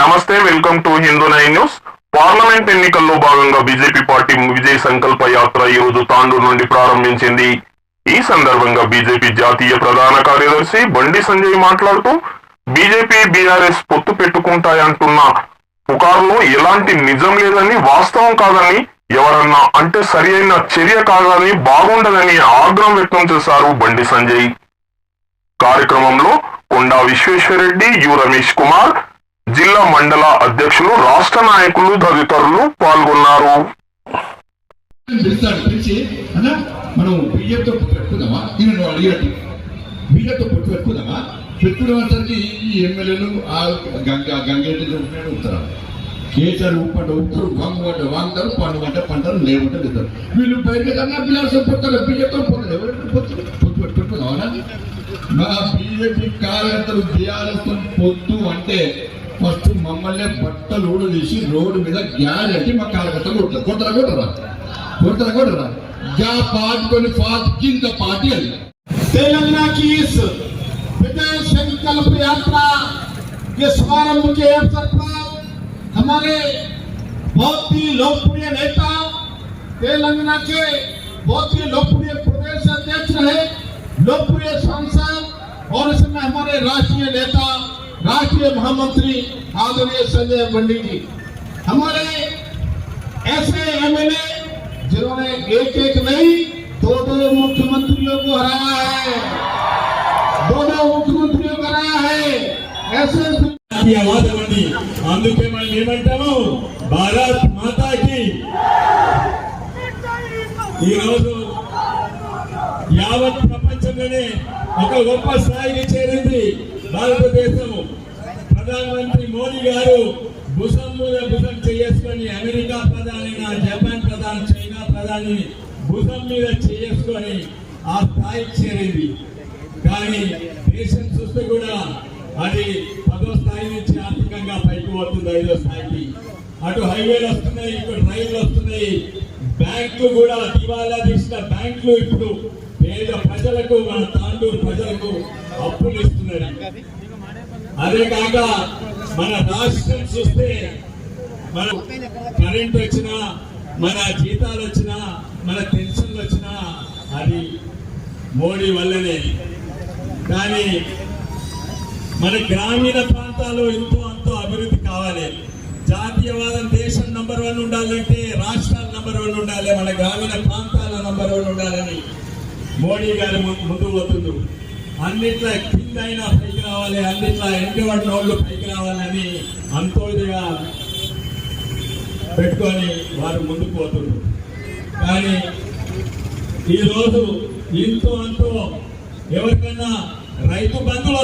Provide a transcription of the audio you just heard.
నమస్తే welcome to Hindu nine news. Parliament ఎన్నికల్లో భాగంగా బీజేపీ పార్టీ విజయ్ సంకల్ప యాత్ర ఈ రోజు తాండూరు నుండి ప్రారంభించింది. ఈ సందర్భంగా బీజేపీ జాతీయ ప్రధాన కార్యదర్శి బండి సంజయ్ మాట్లాడుతూ బీజేపీ బీఆర్ఎస్ పొత్తు పెట్టుకుంటాయంటున్న పుకార్లో ఎలాంటి నిజం లేదని వాస్తవం కాదని ఎవరన్నా అంటే సరి అయిన చర్య కాదని బాగుండదని ఆగ్రహం వ్యక్తం చేశారు బండి సంజయ్. కార్యక్రమంలో కొండా విశ్వేశ్వరరెడ్డి యు రమేష్ కుమార్ జిల్లా మండల అధ్యక్షులు రాష్ట్ర నాయకులు తదితరులు పాల్గొన్నారు. పిలుస్తాడు పిలిచి అన్న మనం బియ్యంతో పొత్తు పెట్టుకుందామా నేను అడిగినట్టు బియ్యంతో పెట్టుకుందామా పెట్టుకునేసరికి ఈ ఎమ్మెల్యేలు గంగ గంగేటి ఉంటున్నాడు ఉంటారు కేసీఆర్ ఉప్పంట ఉప్పురు వంగమంట పంటలు లేవంట లేతారు. వీళ్ళు బయట కన్నా పిల్లలు పొత్తారు బియ్యంతో పొత్తారు ఎవరైనా పొత్తు పొత్తు పెట్టు పెట్టుకుందామా? మా బీజేపీ కార్యకర్తలు బీఆర్ఎస్ పొత్తు అంటే ఫస్ట్ మమ్మల్ని బట్టలు ఊడదీసి రోడ్డు మీద గ్యారెంటీ మా కార్యకర్తలు కొడతారు కొట్టరా కొట్టరా కొడతారా కొట్టరా గా పార్టీ కొన్ని పార్టీ కింద పార్టీ అది तेलंगाना की इस विजय संकल्प यात्रा के शुभारंभ के अवसर पर हमारे बहुत ही लोकप्रिय नेता तेलंगाना के बहुत ही लोकप्रिय प्रदेश अध्यक्ष रहे लोकप्रिय सांसद और इसमें हमारे राष्ट्रीय नेता राष्ट्रीय महामंत्री आदरणीय संजय बंडी जी हमारे ऐसे एमएलए जिन्होंने एक एक नहीं दो दो मुख्यमंत्रियों को हराया है दो दो मुख्यमंत्रियों को हराया है ऐसे జాతీయ వాదమని అందుకే మనం ఏమంటాము భారత్ మాతాకి ఈరోజు యావత్ ప్రపంచంలోనే ఒక గొప్ప స్థాయికి చేరింది భారతదేశం ప్రధానమంత్రి మోదీ గారు భుజం మీద భుజం చేసుకొని అమెరికా ప్రధాని జపాన్ ప్రధాని చైనా ప్రధాని భుజం మీద చేసుకొని ఆ స్థాయికి చేరింది. కానీ దేశం చూస్తే కూడా అది పదో స్థాయి నుంచి ఆర్థికంగా పైకి పోతుంది ఐదో స్థాయికి. అటు హైవేలు వస్తున్నాయి ఇటు రైళ్ళు వస్తున్నాయి. బ్యాంకులు కూడా దివాలా తీసిన బ్యాంకులు ఇప్పుడు పేద ప్రజలకు మన తాండూరు ప్రజలకు అప్పులు ఇస్తున్నారు అదే కాక మన రాష్ట్రం చూస్తే మన కరెంట్ వచ్చినా మన జీతాలు వచ్చినా మన పెన్షన్లు వచ్చినా అది మోడీ వల్లనే. కానీ మన గ్రామీణ ప్రాంతాలు ఎంతో అంతో అభివృద్ధి కావాలి. జాతీయవాదం దేశం నంబర్ వన్ ఉండాలంటే రాష్ట్రాలు నంబర్ వన్ ఉండాలి మన గ్రామీణ ప్రాంతాల నంబర్ వన్ ఉండాలని మోడీ గారు ముందు పోతుండ్రు అన్నిట్లా కింద అయినా పైకి రావాలి అన్నిట్లా వాటిన వాళ్ళు పైకి రావాలని అంతోదిగా పెట్టుకొని వారు ముందుకు పోతుండ్రు కానీ ఈరోజు ఇంతో అంతో ఎవరికైనా రైతు బంధువులు